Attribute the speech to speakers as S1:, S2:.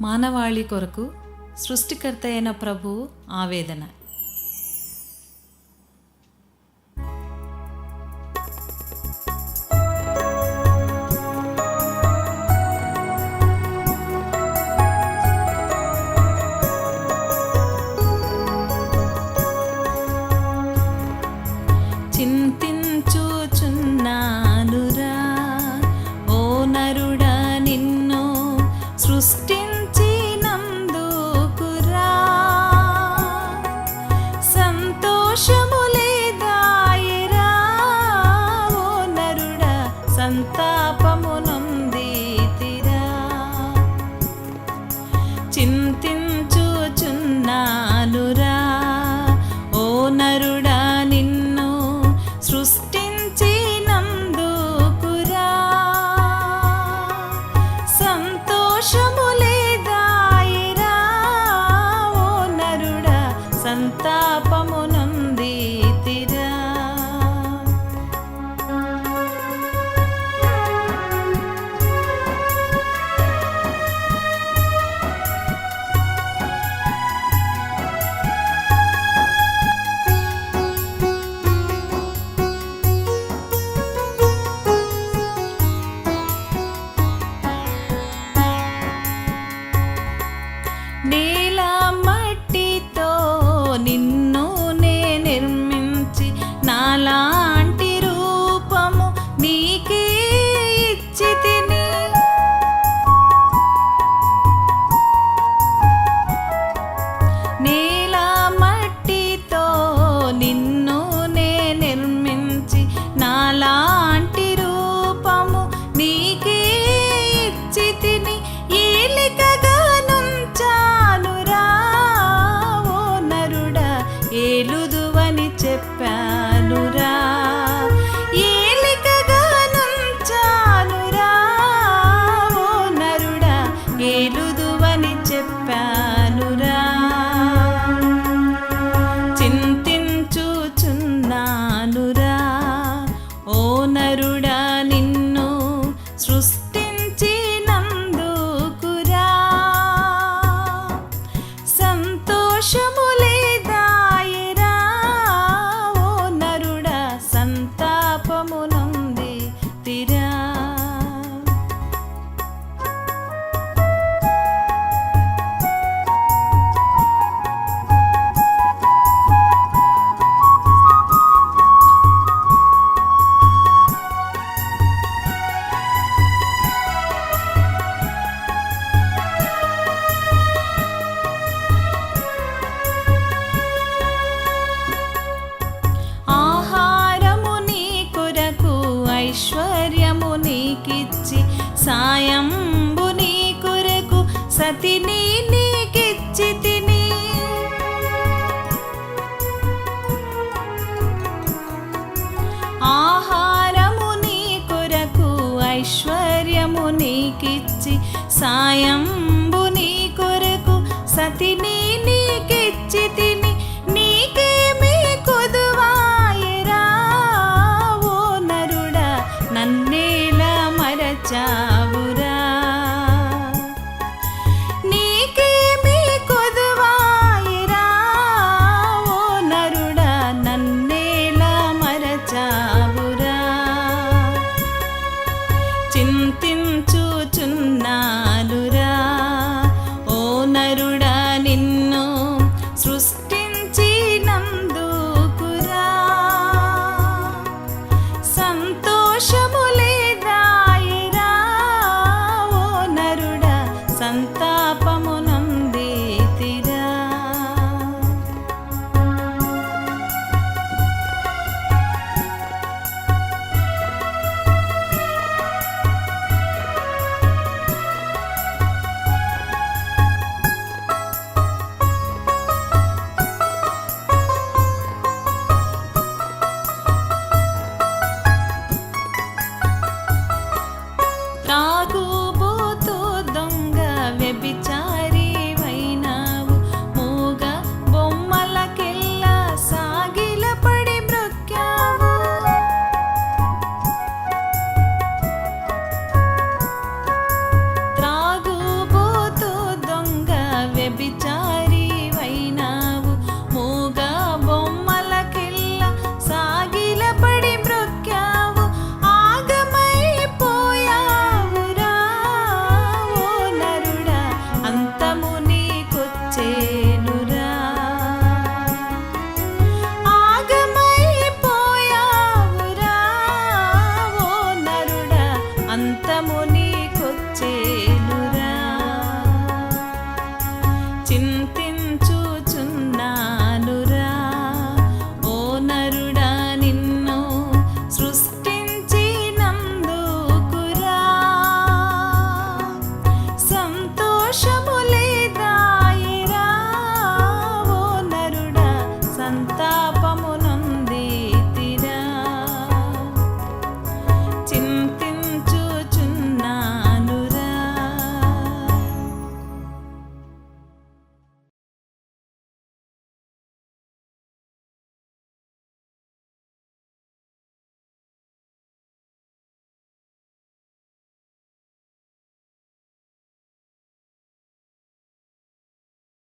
S1: మానవాళి కొరకు సృష్టికర్త అయిన ప్రభు ఆవేదన. 什么？సతిని నీకిచ్చి తిని. ఆహారము నీ కొరకు ఐశ్వర్యము నీకిచ్చి సాయంబు నీ కొరకు సతిని నీకిచ్చి తిని. ചിന്ത